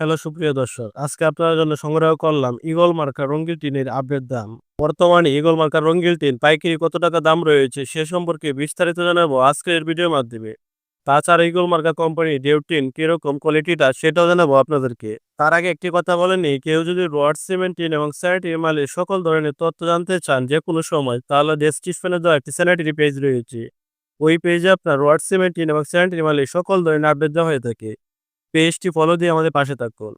Hello, সুপ্রিয় দর্শক, আজকে আপনার জন্য সংগ্রহ করলাম ইগল মার্কা রঙ্গিল টিনের আপডেট দাম। বর্তমানে ইগল মার্কা রঙ্গিল টিন পাইকারি কত টাকা দাম রয়েছে সে সম্পর্কে বিস্তারিত জানাব আজকের ভিডিওর মাধ্যমে। তাছাড়া ইগল মার্কা কোম্পানি ডেউটিন কীরকম কোয়ালিটিটা সেটাও জানাব আপনাদেরকে। তার আগে একটি কথা বলে নিই, কেউ যদি রড, সিমেন্ট, টিন এবং স্যানিটারি মালের সকল ধরনের তথ্য জানতে চান যে কোনো সময়, তাহলে ডেসক্রিপশনে দেওয়া একটি স্যানিটারি পেজ রয়েছে। ওই পেজে আপনার রড, সিমেন্ট, টিন এবং স্যানিটারি মালের সকল ধরনের আপডেট দেওয়া হয়ে থাকে। পেজটি ফলো দিয়ে আমাদের পাশে থাকুন।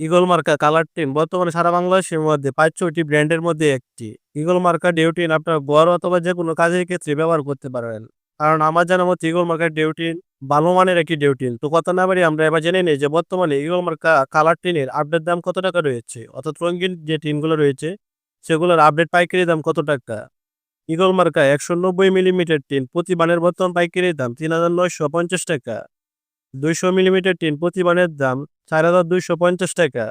ইগল মার্কা কালার টিন বর্তমানে সারা বাংলাদেশের মধ্যে পাঁচ ছয়টি ব্র্যান্ডের মধ্যে একটি। ইগল মার্কা ডেউটিন আপনার বড় অথবা যে কোনো কাজের ক্ষেত্রে ব্যবহার করতে পারেন কারণ আমার জানা মতো ইগল মার্কা ডেউটিন ভালো মানের একটি ডেউটিন তো কথা না বাড়ি আমরা এবার জেনে নিই যে বর্তমানে ইগল মার্কা কালার টিনের আপডেট দাম কত টাকা রয়েছে? অর্থাৎ রঙিন যে টিনগুলো রয়েছে, সেগুলোর আপডেট পাইকারি দাম কত টাকা? ইগল মার্কা একশো নব্বই মিলিমিটার টিন প্রতি বানের বর্তমান পাইকারি দাম তিন হাজার নয়শো পঞ্চাশ টাকা। দুইশো মিলিমিটার টিন প্রতিমানের দাম চার হাজার দুইশো পঞ্চাশ টাকা।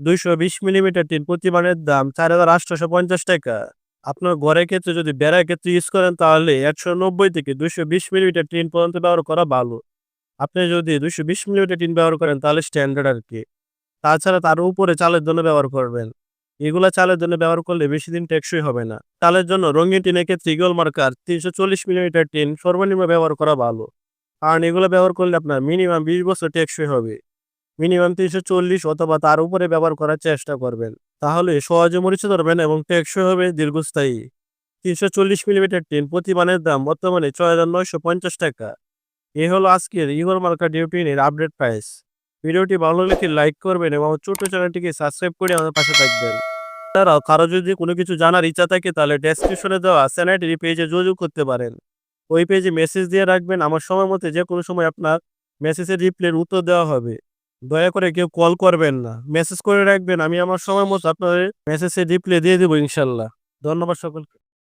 দুইশো বিশ মিলিমিটার টিন প্রতিমানের দাম চার হাজার আটশোশো পঞ্চাশ টাকা। আপনার ঘরের ক্ষেত্রে যদি বেড়ার ক্ষেত্রে ইউজ করেন, তাহলে একশো নব্বই থেকে দুইশো বিশ মিলিমিটার টিন পর্যন্ত ব্যবহার করা ভালো। আপনি যদি দুইশো বিশ মিলিমিটার টিন ব্যবহার করেন, তাহলে স্ট্যান্ডার্ড আর কি। তাছাড়া তার উপরে চালের জন্য ব্যবহার করবেন। এগুলা চালের জন্য ব্যবহার করলে বেশি দিন টেকসই হবে না। চালের জন্য রঙিন টিনের ক্ষেত্রে ইগল মার্কার তিনশো চল্লিশ মিলিমিটার টিন সর্বনিম্ন ব্যবহার করা ভালো। কারণ এগুলো ব্যবহার করলে আপনার মিনিমাম বিশ বছর টেকসই হবে। মিনিমাম তিনশো চল্লিশ অথবা তার উপরে ব্যবহার করার চেষ্টা করবেন। তাহলে সহজে মরিচে ধরবেন এবং টেকসই হবে দীর্ঘস্থায়ী। তিনশো চল্লিশ মিলিমিটার টিন প্রতি মানের দাম বর্তমানে ছয় হাজার নয়শো পঞ্চাশ টাকা। এ হলো আজকের ইগর মার্কা ডিউটিনের আপডেট প্রাইস ভিডিওটি ভালো লেগে লাইক করবেন এবং ছোট চ্যানেলটিকে সাবস্ক্রাইব করে আমাদের পাশে থাকবেন। তারাও কারও যদি কোনো কিছু জানার ইচ্ছা থাকে তাহলে ডেসক্রিপশনে দেওয়া স্যানিটারি পেজে যোগাযোগ করতে পারেন। ওই পেজে মেসেজ দিয়ে রাখবেন। আমার সময় মতো যে কোনো সময় আপনার মেসেজের রিপ্লাইয়ের উত্তর দেওয়া হবে। দয়া করে কেউ কল করবেন না। মেসেজ করে রাখবেন। আমি আমার সময় মতো আপনাদের মেসেজের রিপ্লাই দিয়ে দেবো ইনশাল্লাহ। ধন্যবাদ সকলকে।